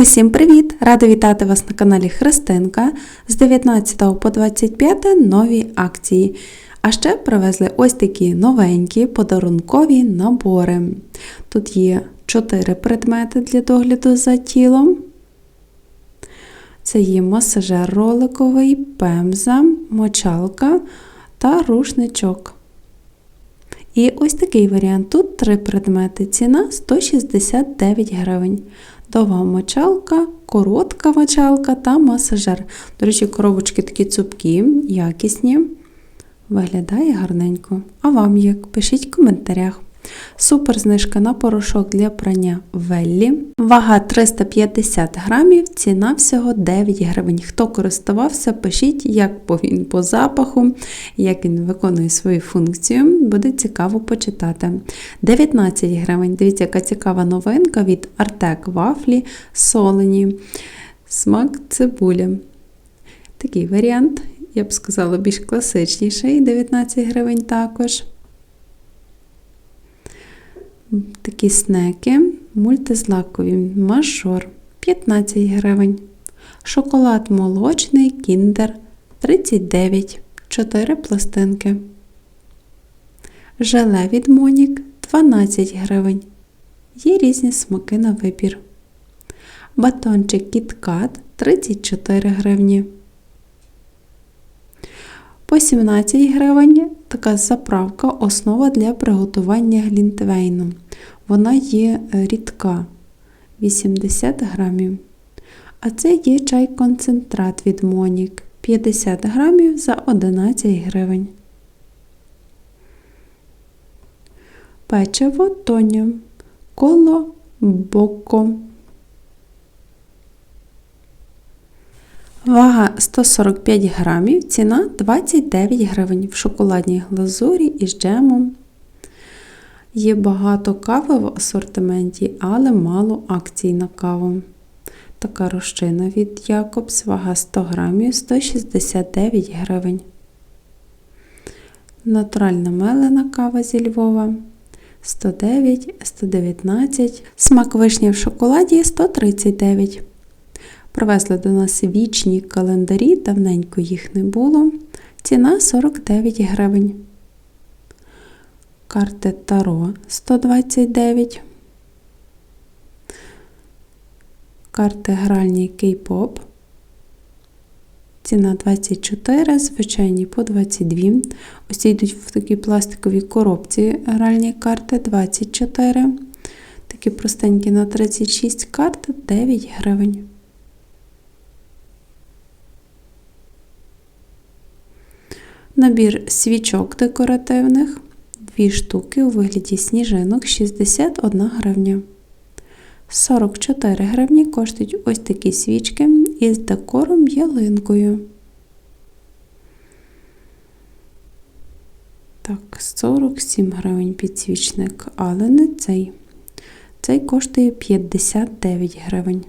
Усім привіт! Рада вітати вас на каналі Христинка з 19 по 25 нові акції. А ще привезли ось такі новенькі подарункові набори. Тут є 4 предмети для догляду за тілом. Це є масажер роликовий, пемза, мочалка та рушничок. І ось такий варіант. Тут три предмети. Ціна 169 гривень. Довга мочалка, коротка мочалка та масажер. До речі, коробочки такі цупкі, якісні. Виглядає гарненько. А вам як? Пишіть в коментарях. Супер знижка на порошок для прання Веллі. Вага 350 грамів, ціна всього 9 гривень. Хто користувався, пишіть, як він по запаху, як він виконує свою функцію. Буде цікаво почитати. 19 гривень. Дивіться, яка цікава новинка від Артек Вафлі солені. Смак цибуля. Такий варіант, я б сказала, більш класичніший. 19 гривень також. Такі снеки мультизлакові мажор 15 гривень. Шоколад молочний кіндер 39 4 пластинки. Желе від Монік 12 гривень. Є різні смаки на вибір. Батончик KitKat 34 гривні. По 17 гривень така заправка основа для приготування глінтвейну. Вона є рідка 80 грамів. А це є чай-концентрат від Монік 50 грамів за 11 гривень. Печиво Тоня коло боко. Вага 145 грамів, ціна 29 гривень в шоколадній глазурі із джемом. Є багато кави в асортименті, але мало акцій на каву. Така розчина від Якобс, вага 100 грамів 169 гривень. Натуральна мелена кава зі Львова 109, 119, смак вишні в шоколаді 139. Привезли до нас вічні календарі, давненько їх не було. Ціна 49 гривень. Карти Таро 129. Карти гральні Кей-поп. Ціна 24, звичайні по 22. Ось йдуть в такій пластиковій коробці гральні карти 24. Такі простенькі на 36 карт 9 гривень. Набір свічок декоративних, дві штуки у вигляді сніжинок 61 гривня. 44 гривні коштують ось такі свічки із декором ялинкою. Так, 47 гривень підсвічник, але не цей. Цей коштує 59 гривень.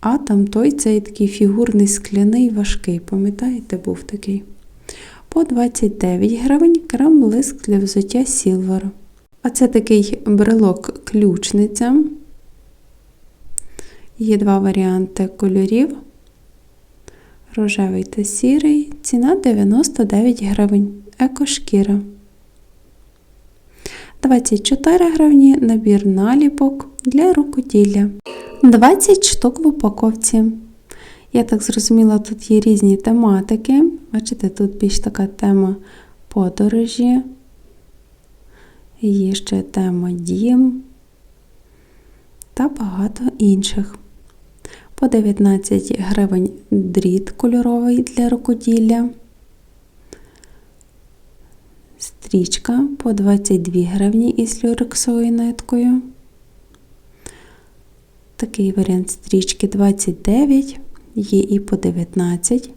А там той цей такий фігурний скляний важкий, пам'ятаєте, був такий? По 29 гривень крем лиск для взуття Silver. А це такий брелок ключниця. Є два варіанти кольорів. Рожевий та сірий. Ціна 99 гривень. Екошкіра. 24 гривні набір наліпок для рукоділля. 20 штук в упаковці. Я так зрозуміла, тут є різні тематики. Бачите, тут більш така тема подорожі, є ще тема дім та багато інших. По 19 гривень дріт кольоровий для рукоділля. Стрічка по 22 гривні із люрексовою ниткою. Такий варіант стрічки 29 є і по 19.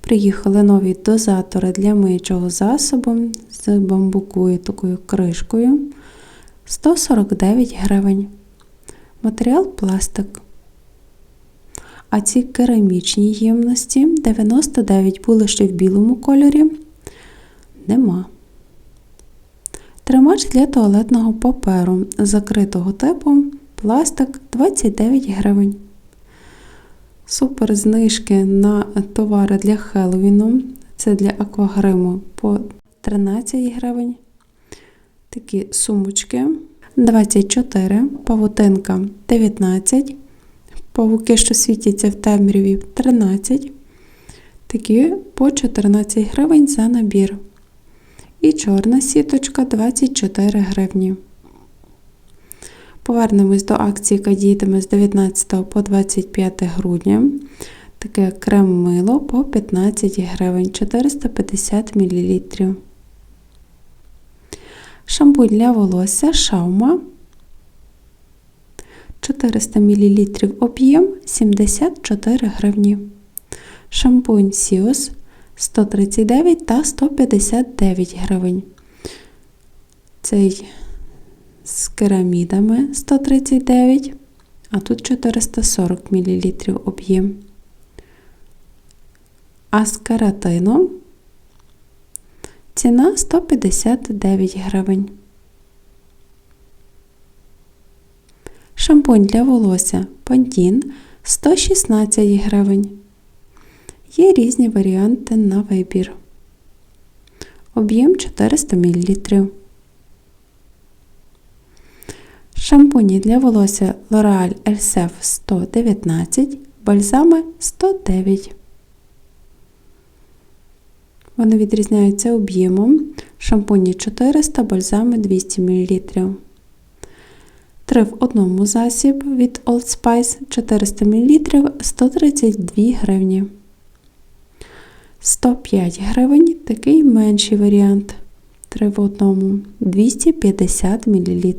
Приїхали нові дозатори для миючого засобу з бамбуковою такою кришкою 149 гривень. Матеріал пластик. А ці керамічні ємності 99 були ще в білому кольорі. Нема. Тримач для туалетного паперу закритого типу, пластик 29 гривень. Супер знижки на товари для Хеллоуіну. Це для аквагриму по 13 гривень. Такі сумочки 24, павутинка 19, павуки, що світяться в темряві 13. Такі по 14 гривень за набір. І чорна сіточка 24 гривні. Повернемось до акції, яка діятиме з 19 по 25 грудня. Таке крем-мило по 15 гривень 450 мл. Шампунь для волосся шаума 400 мл об'єм 74 гривні. Шампунь Сіос 139 та 159 гривень. Цей з керамідами 139, а тут 440 мл об'єм. А з кератином ціна 159 гривень. Шампунь для волосся Pantene 116 гривень. Є різні варіанти на вибір. Об'єм 400 мл. Шампуні для волосся L'Oreal Elsef 119, бальзами 109. Вони відрізняються об'ємом. Шампуні 400, бальзами 200 мл. 3 в одному засіб від Old Spice 400 мл 132 гривні. 105 гривень такий менший варіант. 3 в одному 250 мл.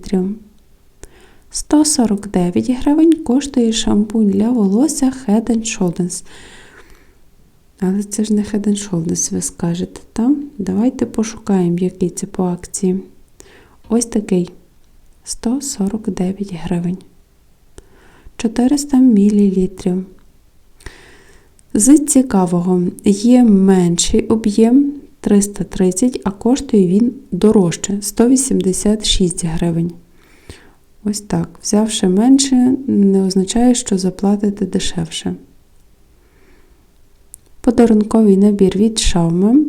149 гривень коштує шампунь для волосся Head Shoulders. Але це ж не Head Shoulders, ви скажете, так? Давайте пошукаємо, який це по акції. Ось такий 149 гривень. 400 мл. З цікавого є менший об'єм 330, а коштує він дорожче 186 гривень. Ось так. Взявши менше, не означає, що заплатите дешевше. Подарунковий набір від Xiaomi.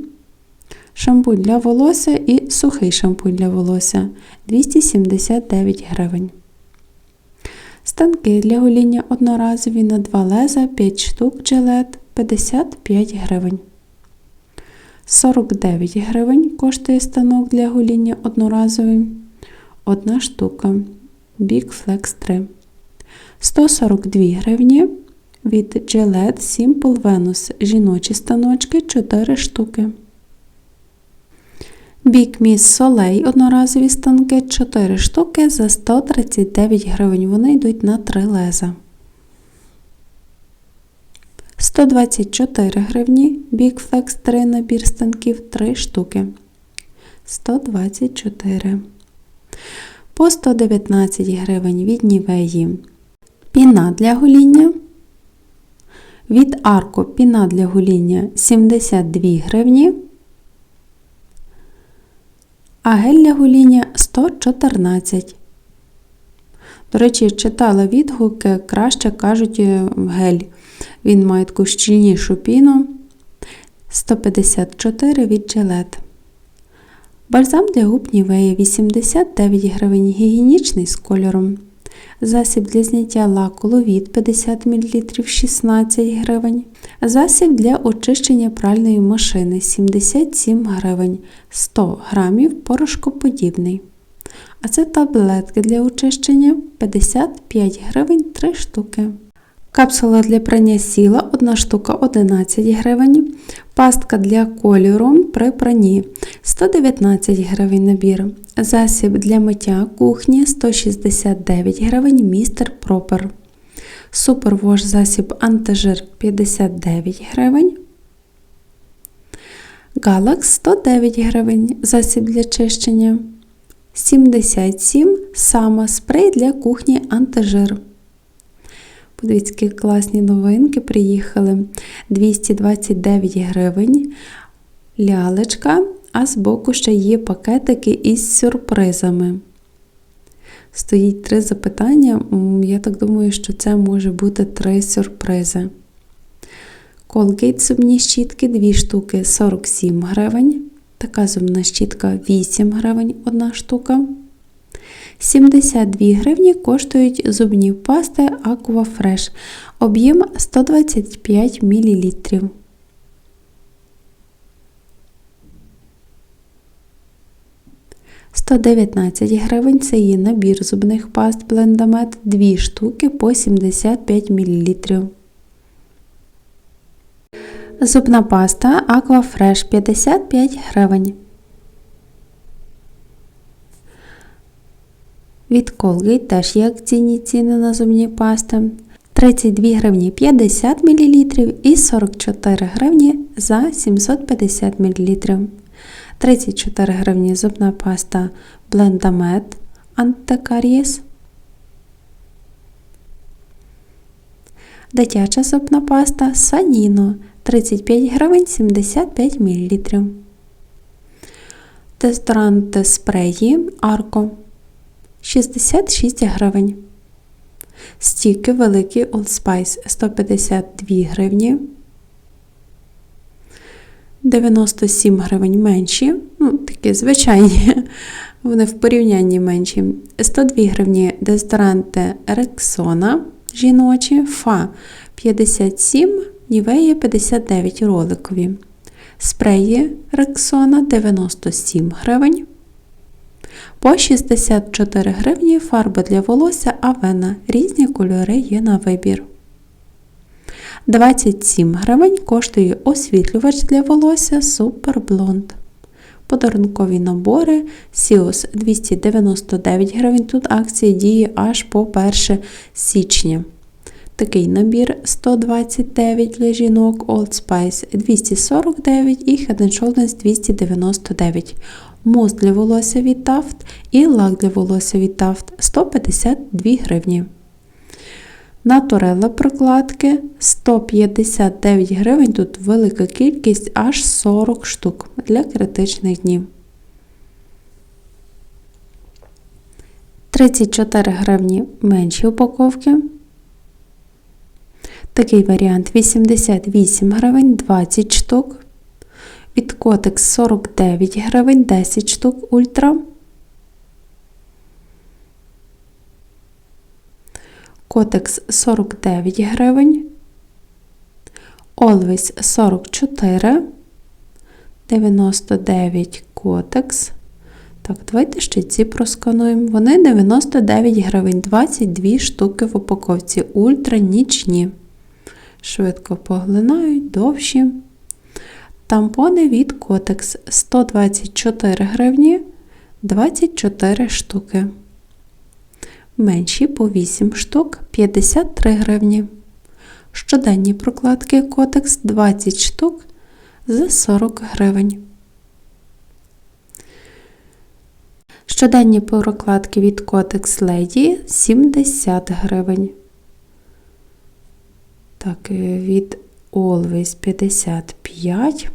Шампунь для волосся і сухий шампунь для волосся 279 гривень. Станки для гоління одноразові на 2 леза 5 штук джилет 55 гривень. 49 гривень коштує станок для гоління одноразовий. Одна штука. Big Flex 3. 142 гривні від Gillette Simple Venus жіночі станочки 4 штуки. Big Miss Soleil одноразові станки 4 штуки за 139 гривень. Вони йдуть на 3 леза. 124 гривні Big Flex 3 набір станків 3 штуки. 124 по 119 гривень від Нівеї. Піна для гоління. Від Арко піна для гоління 72 гривні. А гель для гоління 114. До речі, читала відгуки, краще кажуть е, гель. Він має таку щільнішу піну 154 від Gillette. Бальзам для губ Нівея 89 гривень гігієнічний з кольором. Засіб для зняття лаку ловіт 50 мл 16 гривень. Засіб для очищення пральної машини 77 гривень 100 грамів порошкоподібний. А це таблетки для очищення 55 гривень 3 штуки. Капсула для прання сіла 1 штука 11 гривень. Пастка для кольору при пранні 119 гривень набір. Засіб для миття кухні 169 гривень містер Пропер. Супервош засіб антижир 59 гривень. Галакс 109 гривень. Засіб для чищення. 77 сама спрей для кухні антижир. Подивіться, які класні новинки приїхали. 229 гривень. Лялечка а збоку ще є пакетики із сюрпризами. Стоїть три запитання. Я так думаю, що це може бути три сюрпризи. Colgate зубні щітки 2 штуки 47 гривень. Така зубна щітка 8 гривень одна штука. 72 гривні коштують зубні пасти Aqua Fresh. Об'єм 125 мл. «119 гривень це є набір зубних паст Blendamed 2 штуки по 75 мл. Зубна паста Aqua Fresh 55 гривень. Від Colgate теж є акційні ціни на зубні пасти. 32 гривні 50 мл і 44 гривні за 750 мл. 34 гривні зубна паста Blendamed Антикарієс. Дитяча зубна паста Саніно 35 гривень 75 мл. Дезодоранти спреї Арко 66 гривень. Стіки великі Old Spice 152 гривні. 97 гривень менші, ну, такі звичайні, вони в порівнянні менші. 102 гривні дезодоранти Рексона жіночі, Фа 57, Нівея 59 роликові. Спреї Рексона 97 гривень. По 64 гривні фарба для волосся Авена. Різні кольори є на вибір. 27 гривень коштує освітлювач для волосся Super Blond. Подарункові набори Сіос 299 гривень. Тут акція діє аж по 1 січня. Такий набір 129 для жінок, Old Spice 249 і Head Shoulders 299. Муст для волосся від Taft і лак для волосся від Taft 152 гривні. Натурелла прокладки 159 гривень. Тут велика кількість аж 40 штук для критичних днів. 34 гривні менші упаковки. Такий варіант 88 гривень 20 штук. Від Котекс 49 гривень 10 штук ультра. Котекс 49 гривень. Always 44. 99 Котекс. Так, давайте ще ці проскануємо. Вони 99 гривень, 22 штуки в упаковці. Ультра нічні. Швидко поглинають, довші. Тампони від Котекс 124 гривні 24 штуки. Менші по 8 штук 53 гривні. Щоденні прокладки Котекс 20 штук за 40 гривень. Щоденні прокладки від Котекс Lady 70 гривень. Так, від Always 55.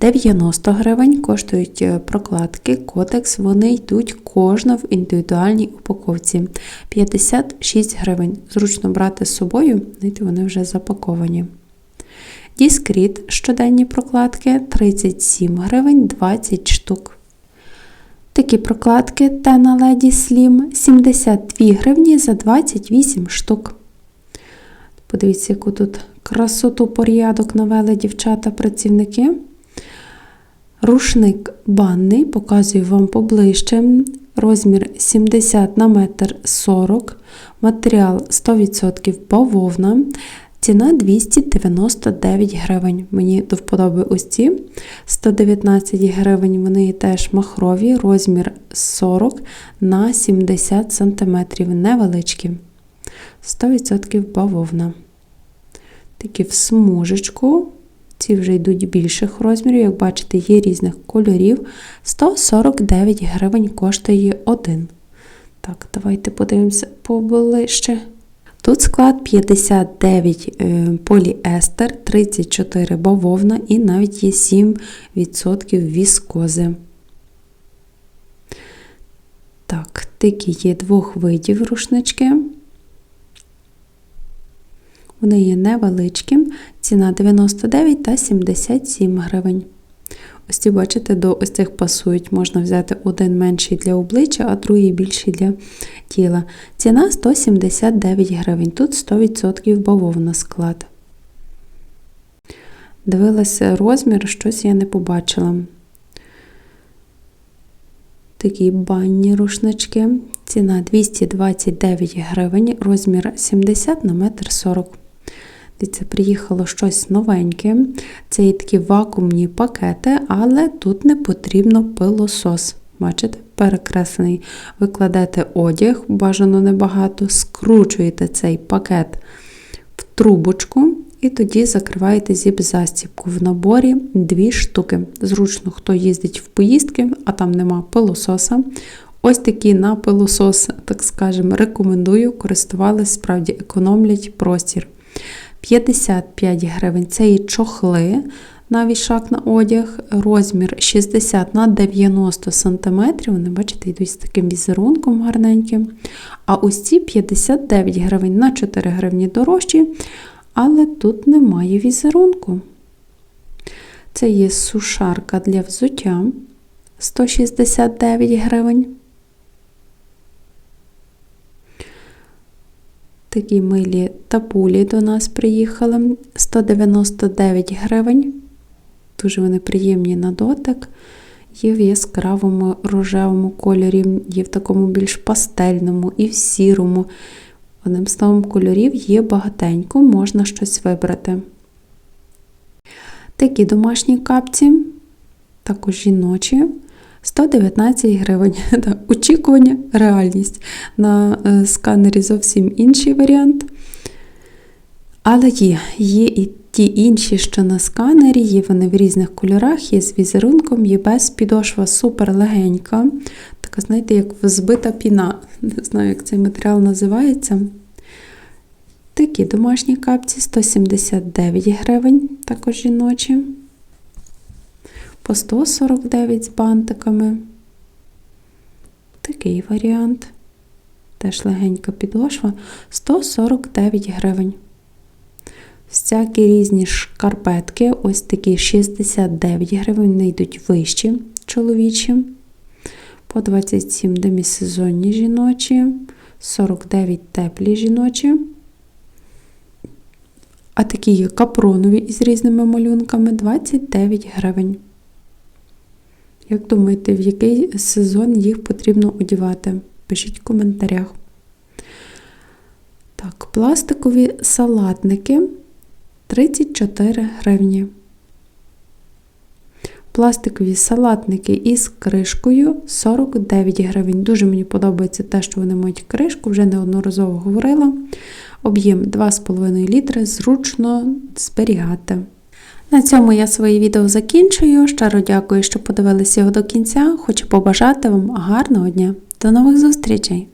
90 гривень коштують е, прокладки Котекс. Вони йдуть кожна в індивідуальній упаковці. 56 гривень. Зручно брати з собою, вони вже запаковані. Діскріт щоденні прокладки 37 гривень 20 штук. Такі прокладки Tena Lady Slim 72 гривні за 28 штук. Подивіться, яку тут красоту порядок навели дівчата-працівники. Рушник банний, показую вам поближче. Розмір 70 на метр 40, матеріал 100% бавовна, ціна 299 гривень. Мені до вподоби ось ці 119 гривень, вони теж махрові, розмір 40 на 70 см, невеличкі. 100% бавовна. Такі в смужечку. Ці вже йдуть більших розмірів, як бачите, є різних кольорів. 149 гривень коштує один. Так, давайте подивимося поближче. Тут склад 59 е, поліестер, 34 бавовна і навіть є 7% віскози. Так, такі є двох видів рушнички. Вони є невеличкі, ціна 99 та 77 гривень. Ось ці, бачите, до ось цих пасують. Можна взяти один менший для обличчя, а другий більший для тіла. Ціна 179 гривень. Тут 100% бавовна склад. Дивилася розмір, щось я не побачила. Такі банні рушнички. Ціна 229 гривень, розмір 70 на 1,40 м. Дивіться, приїхало щось новеньке. Це є такі вакуумні пакети, але тут не потрібно пилосос. Бачите, перекреслений. Ви кладете одяг, бажано небагато, скручуєте цей пакет в трубочку і тоді закриваєте зіп-застібку. В наборі дві штуки. Зручно, хто їздить в поїздки, а там нема пилососа. Ось такі на пилосос, так скажемо, рекомендую, користувалися, справді економлять простір. 55 гривень це і чохли на вішак на одяг, розмір 60 на 90 см. Вони, бачите, йдуть з таким візерунком гарненьким. А ось ці 59 гривень на 4 гривні дорожчі, але тут немає візерунку. Це є сушарка для взуття 169 гривень. Такі милі тапулі до нас приїхали 199 гривень. Дуже вони приємні на дотик. Є в яскравому рожевому кольорі, є в такому більш пастельному і в сірому. Одним словом, кольорів є багатенько, можна щось вибрати. Такі домашні капці, також жіночі. 119 гривень. Очікування, реальність. На е, сканері зовсім інший варіант. Але є, є і ті інші, що на сканері, є вони в різних кольорах, є з візерунком, є без підошва супер легенька. Така, знаєте, як збита піна. Не знаю, як цей матеріал називається. Такі домашні капці 179 гривень, також жіночі по 149 з бантиками. Такий варіант. Теж легенька підошва 149 гривень. Всякі різні шкарпетки, ось такі 69 гривень, вони йдуть вищі чоловічі. По 27 демісезонні жіночі, 49 теплі жіночі. А такі є капронові із різними малюнками 29 гривень. Як думаєте, в який сезон їх потрібно одягати? Пишіть в коментарях. Так, пластикові салатники 34 гривні. Пластикові салатники із кришкою 49 гривень. Дуже мені подобається те, що вони мають кришку, вже неодноразово говорила. Об'єм 2,5 літри, зручно зберігати. На цьому я своє відео закінчую. Щиро дякую, що подивилися його до кінця. Хочу побажати вам гарного дня. До нових зустрічей!